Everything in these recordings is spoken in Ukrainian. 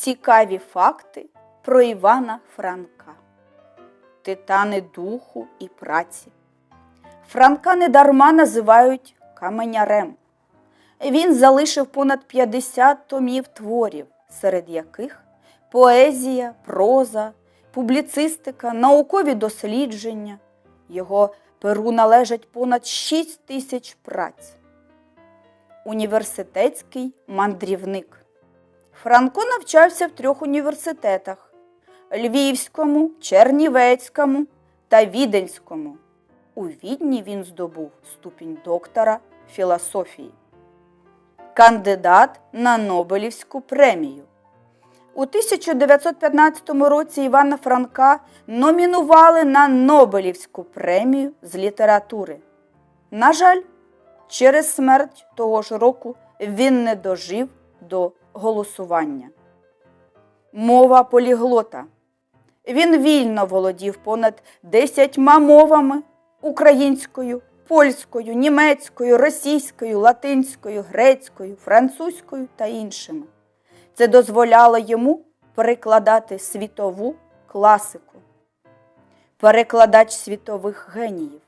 Цікаві факти про Івана Франка. Титани духу і праці. Франка недарма називають каменярем. Він залишив понад 50 томів творів, серед яких поезія, проза, публіцистика, наукові дослідження. Його перу належать понад 6 тисяч праць. Університетський мандрівник. Франко навчався в трьох університетах Львівському, Чернівецькому та Віденському. У Відні він здобув ступінь доктора філософії, кандидат на Нобелівську премію. У 1915 році Івана Франка номінували на Нобелівську премію з літератури. На жаль, через смерть того ж року він не дожив до голосування. Мова поліглота. Він вільно володів понад десятьма мовами українською, польською, німецькою, російською, латинською, грецькою, французькою та іншими. Це дозволяло йому перекладати світову класику, перекладач світових геніїв.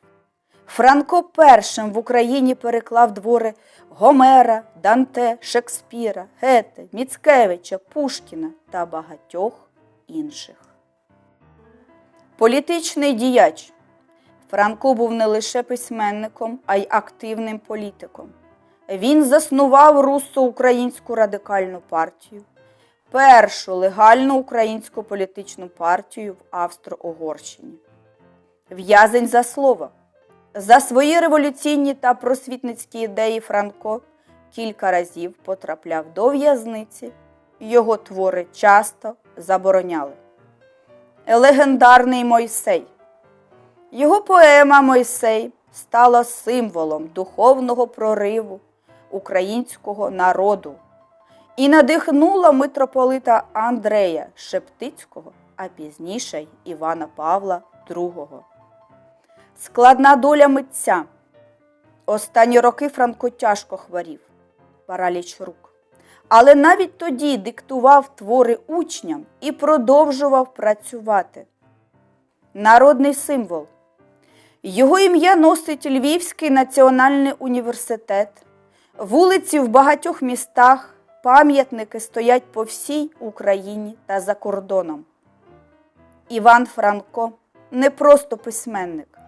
Франко першим в Україні переклав твори Гомера, Данте, Шекспіра, Гете, Міцкевича, Пушкіна та багатьох інших. Політичний діяч Франко був не лише письменником, а й активним політиком. Він заснував руссо-українську радикальну партію, першу легальну українську політичну партію в Австро-Угорщині. В'язень за слово. За свої революційні та просвітницькі ідеї Франко кілька разів потрапляв до в'язниці, його твори часто забороняли. Легендарний Мойсей. Його поема Мойсей стала символом духовного прориву українського народу і надихнула митрополита Андрея Шептицького, а пізніше Івана Павла II. Складна доля митця. Останні роки Франко тяжко хворів, параліч рук. Але навіть тоді диктував твори учням і продовжував працювати. Народний символ. Його ім'я носить Львівський національний університет. Вулиці в багатьох містах, пам'ятники стоять по всій Україні та за кордоном. Іван Франко не просто письменник,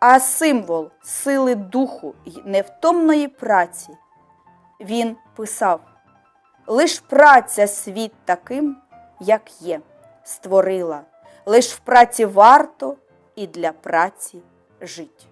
а символ сили духу й невтомної праці. Він писав: лиш праця світ таким, як є, створила, лиш в праці варто і для праці жить.